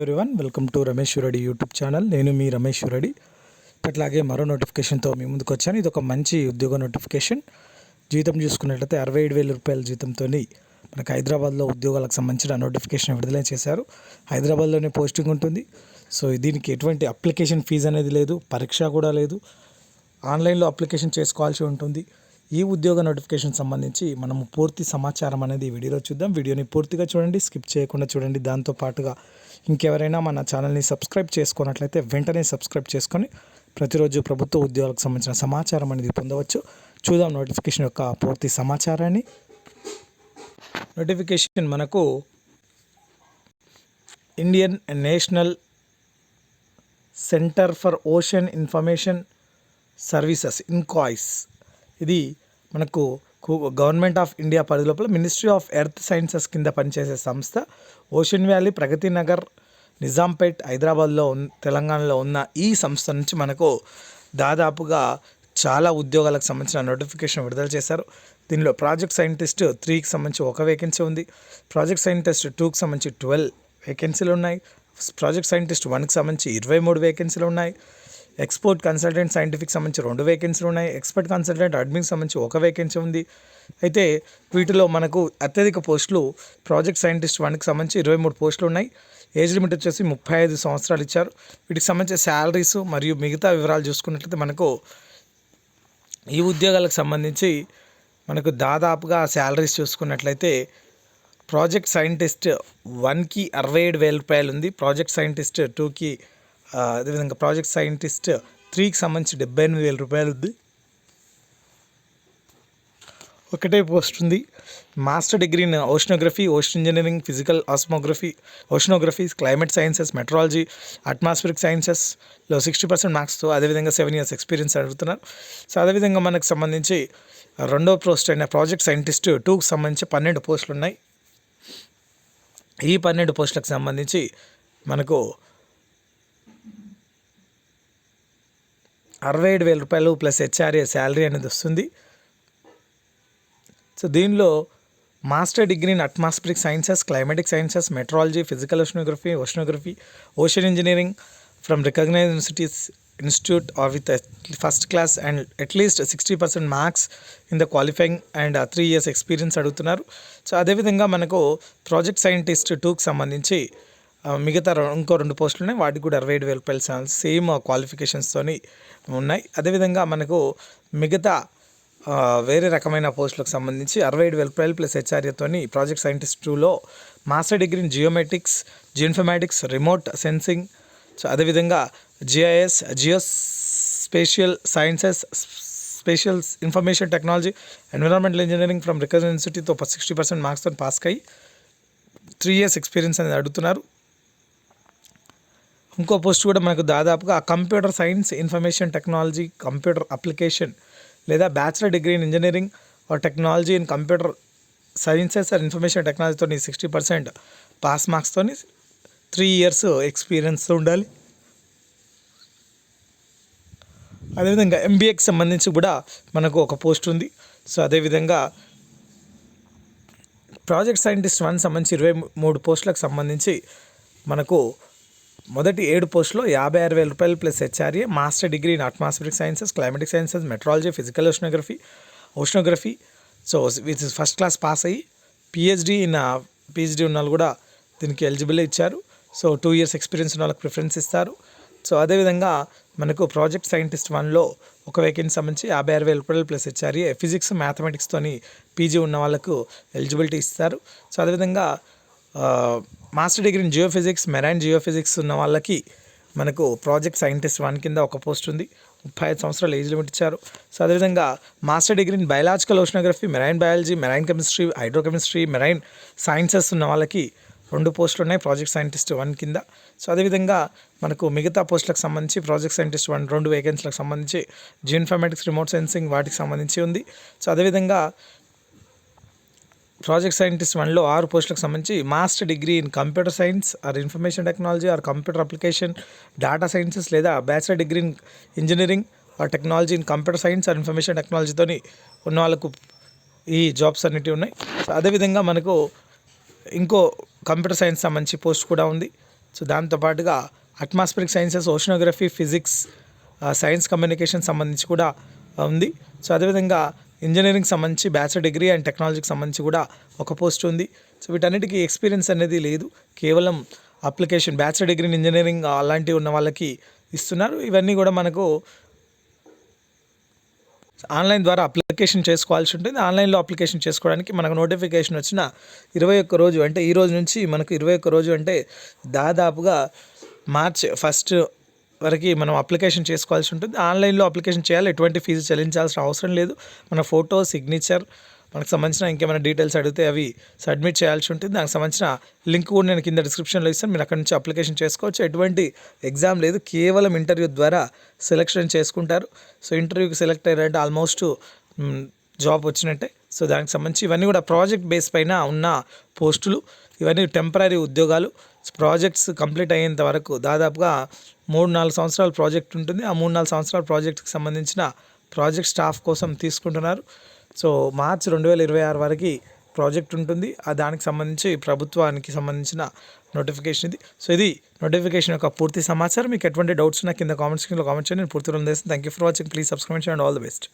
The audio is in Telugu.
Everyone welcome to Ramesh YouTube channel నేను మీ రమేష్ రెడ్డి మరో నోటిఫికేషన్తో మీ ముందుకు వచ్చాను. ఇది ఒక మంచి ఉద్యోగ నోటిఫికేషన్ జీతం చూసుకున్నట్లయితే అరవై ఏడు వేల రూపాయల జీతంతో మనకు హైదరాబాద్లో ఉద్యోగాలకు సంబంధించిన నోటిఫికేషన్ విడుదల చేశారు. హైదరాబాద్లోనే పోస్టింగ్ ఉంటుంది. సో దీనికి ఎటువంటి అప్లికేషన్ ఫీజు అనేది లేదు. పరీక్ష కూడా లేదు. ఆన్లైన్లో అప్లికేషన్ చేసుకోవాల్సి ఉంటుంది. ఈ ఉద్యోగ నోటిఫికేషన్ సంబంధించి మనము పూర్తి సమాచారం అనేది వీడియోలో చూద్దాం. వీడియోని పూర్తిగా చూడండి స్కిప్ చేయకుండా చూడండి. దాంతో పాటుగా ఇంకెవరైనా మన ఛానల్ని సబ్స్క్రైబ్ చేసుకున్నట్లయితే వెంటనే సబ్స్క్రైబ్ చేసుకొని ప్రతిరోజు ప్రభుత్వ ఉద్యోగాలకు సంబంధించిన సమాచారం అనేది పొందవచ్చు. చూద్దాం నోటిఫికేషన్ యొక్క పూర్తి సమాచారాన్ని. నోటిఫికేషన్ మనకు Indian National Centre for Ocean Information Services INCOIS. ఇది మనకు గవర్నమెంట్ ఆఫ్ ఇండియా పరిధి లోపల మినిస్ట్రీ ఆఫ్ ఎర్త్ సైన్సెస్ కింద పనిచేసే సంస్థ ఓషన్ వ్యాలీ ప్రగతి నగర్ నిజాంపేట్ హైదరాబాద్లో ఉన్ తెలంగాణలో ఉన్న ఈ సంస్థ నుంచి మనకు దాదాపుగా చాలా ఉద్యోగాలకు సంబంధించిన నోటిఫికేషన్ విడుదల చేశారు. దీనిలో ప్రాజెక్ట్ సైంటిస్ట్ త్రీకి సంబంధించి ఒక వేకెన్సీ ఉంది. ప్రాజెక్ట్ సైంటిస్ట్ టూకి సంబంధించి ట్వెల్వ్ వేకెన్సీలు ఉన్నాయి. ప్రాజెక్ట్ సైంటిస్ట్ వన్కి సంబంధించి ఇరవై మూడు వేకెన్సీలు ఉన్నాయి. ఎక్స్పోర్ట్ కన్సల్టెంట్ సైంటిఫిక్ సంబంధించి రెండు వేకెన్సీలు ఉన్నాయి. ఎక్స్పర్ట్ కన్సల్టెంట్ అడ్మిన్కి సంబంధించి ఒక వేకెన్సీ ఉంది. అయితే వీటిలో మనకు అత్యధిక పోస్టులు ప్రాజెక్ట్ సైంటిస్ట్ వన్కి సంబంధించి ఇరవై మూడు పోస్టులు ఉన్నాయి. ఏజ్ లిమిట్ వచ్చేసి ముప్పై ఐదు సంవత్సరాలు ఇచ్చారు. వీటికి సంబంధించిన శాలరీస్ మరియు మిగతా వివరాలు చూసుకున్నట్లయితే మనకు ఈ ఉద్యోగాలకు సంబంధించి మనకు దాదాపుగా శాలరీస్ చూసుకున్నట్లయితే ప్రాజెక్ట్ సైంటిస్ట్ వన్కి అరవై ఏడు వేల రూపాయలు ఉంది. ప్రాజెక్ట్ సైంటిస్ట్ టూకి అదేవిధంగా ప్రాజెక్ట్ సైంటిస్ట్ త్రీకి సంబంధించి డెబ్బై ఎనిమిది వేల రూపాయలు ఉంది ఒకటే పోస్ట్ ఉంది. Master degree in oceanography ocean engineering physical osmography oceanography climate sciences meteorology atmospheric సైన్సెస్లో sixty percent మార్క్స్తో అదేవిధంగా సెవెన్ ఇయర్స్ ఎక్స్పీరియన్స్ అడుగుతున్నారు సో అదేవిధంగా మనకు సంబంధించి రెండో పోస్ట్ అయిన ప్రాజెక్ట్ సైంటిస్ట్ టూకి సంబంధించి పన్నెండు పోస్టులు ఉన్నాయి ఈ పన్నెండు పోస్టులకు సంబంధించి మనకు అరవై ఏడు వేల రూపాయలు ప్లస్ హెచ్ఆర్ఏ శాలరీ అనేది వస్తుంది. సో దీనిలో master degree in atmospheric sciences climatic sciences meteorology physical oceanography oceanography ocean engineering from recognize universities institute or with first class and at least sixty percent marks in the qualifying and three years experience అడుగుతున్నారు. సో అదేవిధంగా మనకు ప్రాజెక్ట్ సైంటిస్ట్ టూకి సంబంధించి మిగతా ఇంకో రెండు పోస్టులు ఉన్నాయి వాటికి కూడా అరవై ఏడు వేల రూపాయలు సేమ్ క్వాలిఫికేషన్స్తోని ఉన్నాయి. అదేవిధంగా మనకు మిగతా వేరే రకమైన పోస్టులకు సంబంధించి అరవై ఏడు వేల రూపాయలు ప్లస్ హెచ్ఆర్ఏతోని ప్రాజెక్ట్ సైంటిస్ట్ టూలో master degree in geomatics geoinformatics remote sensing so అదేవిధంగా GIS geo spatial sciences spatial information technology environmental engineering from recognition ఇన్స్టిట్యూట్తో sixty percent మార్క్స్తో పాస్ అయ్యి త్రీ ఇయర్స్ ఎక్స్పీరియన్స్ అనేది అడుగుతున్నారు. ఇంకో పోస్ట్ కూడా మనకు దాదాపుగా computer science information technology computer application లేదా bachelor degree in engineering or technology in computer sciences or information టెక్నాలజీతో సిక్స్టీ పర్సెంట్ పాస్ మార్క్స్తో త్రీ ఇయర్స్ ఎక్స్పీరియన్స్ ఉండాలి. అదేవిధంగా ఎంబీఏకి సంబంధించి కూడా మనకు ఒక పోస్ట్ ఉంది. సో అదేవిధంగా ప్రాజెక్ట్ సైంటిస్ట్ వన్ సంబంధించి ఇరవై మూడు పోస్టులకు సంబంధించి మనకు మొదటి ఏడు పోస్టులో యాభై ఆరు వేల రూపాయలు plus HRA master degree in atmospheric sciences climatic sciences meteorology physical oceanography oceanography. So with first class pass అయ్యి పిహెచ్డి ఇన్ పిహెచ్డి ఉన్న వాళ్ళు కూడా దీనికి ఎలిజిబుల్ ఇచ్చారు. సో టూ ఇయర్స్ ఎక్స్పీరియన్స్ ఉన్న వాళ్ళకి ప్రిఫరెన్స్ ఇస్తారు. సో అదేవిధంగా మనకు ప్రాజెక్ట్ సైంటిస్ట్ వన్లో ఒక వేకెన్సీ సంబంధించి యాభై ఆరు వేల రూపాయలు ప్లస్ హెచ్ఆర్ఏ ఫిజిక్స్ మ్యాథమెటిక్స్తోని పీజీ ఉన్న వాళ్ళకు ఎలిజిబిలిటీ ఇస్తారు. సో అదేవిధంగా master degree in geophysics marine geophysics ఉన్న వాళ్ళకి మనకు ప్రాజెక్ట్ సైంటిస్ట్ వన్ కింద ఒక పోస్ట్ ఉంది. ముప్పై ఐదు సంవత్సరాలు ఏజ్ లిమిట్ ఇచ్చారు. సో అదేవిధంగా master degree in biological oceanography marine biology marine chemistry hydrochemistry marine sciences ఉన్న వాళ్ళకి రెండు పోస్టులు ఉన్నాయి ప్రాజెక్ట్ సైంటిస్ట్ వన్ కింద. సో అదేవిధంగా మనకు మిగతా పోస్టులకు సంబంధించి ప్రాజెక్ట్ సైంటిస్ట్ వన్ రెండు వేకెన్సీలకు సంబంధించి జియోన్ఫర్మాటిక్స్ రిమోట్ సెన్సింగ్ వాటికి సంబంధించి ఉంది. సో అదేవిధంగా ప్రాజెక్ట్ సైంటిస్ట్ వన్లో ఆరు పోస్టులకు సంబంధించి master degree in computer science or information technology or computer application data sciences లేదా bachelor degree in engineering or technology in computer science or information టెక్నాలజీతోని ఉన్న వాళ్ళకు ఈ జాబ్స్ అన్నిటి ఉన్నాయి. సో అదేవిధంగా మనకు ఇంకో కంప్యూటర్ సైన్స్ సంబంధించి పోస్ట్ కూడా ఉంది. సో దాంతోపాటుగా atmospheric sciences oceanography physics science communication సంబంధించి కూడా ఉంది. సో అదేవిధంగా ఇంజనీరింగ్ సంబంధించి బ్యాచిలర్ డిగ్రీ అండ్ టెక్నాలజీకి సంబంధించి కూడా ఒక పోస్ట్ ఉంది. సో వీటన్నిటికీ ఎక్స్పీరియన్స్ అనేది లేదు. కేవలం application bachelor degree in engineering అలాంటివి ఉన్న వాళ్ళకి ఇస్తున్నారు. ఇవన్నీ కూడా మనకు ఆన్లైన్ ద్వారా అప్లికేషన్ చేసుకోవాల్సి ఉంటుంది. ఆన్లైన్లో అప్లికేషన్ చేసుకోవడానికి మనకు నోటిఫికేషన్ వచ్చిన ఇరవై ఒక్క రోజు అంటే ఈ రోజు నుంచి మనకు ఇరవై ఒక్క రోజు అంటే దాదాపుగా మార్చ్ ఫస్ట్ వరకు మనం అప్లికేషన్ చేసుకోవాల్సి ఉంటుంది. ఆన్లైన్లో అప్లికేషన్ చేయాలి. ఎటువంటి ఫీజు చెల్లించాల్సిన అవసరం లేదు. మన ఫోటో సిగ్నేచర్ మనకు సంబంధించిన ఇంకేమైనా డీటెయిల్స్ అడిగితే అవి సబ్మిట్ చేయాల్సి ఉంటుంది. దానికి సంబంధించిన లింక్ కూడా నేను కింద డిస్క్రిప్షన్లో ఇస్తాను. మీరు అక్కడ నుంచి అప్లికేషన్ చేసుకోవచ్చు. ఎటువంటి ఎగ్జామ్ లేదు. కేవలం ఇంటర్వ్యూ ద్వారా సెలెక్షన్ చేసుకుంటారు. సో ఇంటర్వ్యూకి సెలెక్ట్ అయ్యారంటే ఆల్మోస్ట్ జాబ్ వచ్చినట్టే. సో దానికి సంబంధించి ఇవన్నీ కూడా ప్రాజెక్ట్ బేస్ పైన ఉన్న పోస్టులు. ఇవన్నీ టెంపరీ ఉద్యోగాలు. ప్రాజెక్ట్స్ కంప్లీట్ అయ్యేంత వరకు దాదాపుగా మూడు నాలుగు సంవత్సరాల ప్రాజెక్ట్ ఉంటుంది. ఆ మూడు నాలుగు సంవత్సరాల ప్రాజెక్ట్కి సంబంధించిన ప్రాజెక్ట్ స్టాఫ్ కోసం తీసుకుంటున్నారు. సో మార్చ్ రెండు వేల ఇరవై ఆరు వరకు ప్రాజెక్ట్ ఉంటుంది. ఆ దానికి సంబంధించి ప్రభుత్వానికి సంబంధించిన నోటిఫికేషన్ ఇది. సో ఇది నోటిఫికేషన్ యొక్క పూర్తి సమాచారం. మీకు ఎటువంటి డౌట్స్ ఉన్నా కింద కామెంట్ సెక్షన్లో కామెంట్ చేయండి. నేను పూర్తిగా చేస్తాను thank you for watching please subscribe and all the best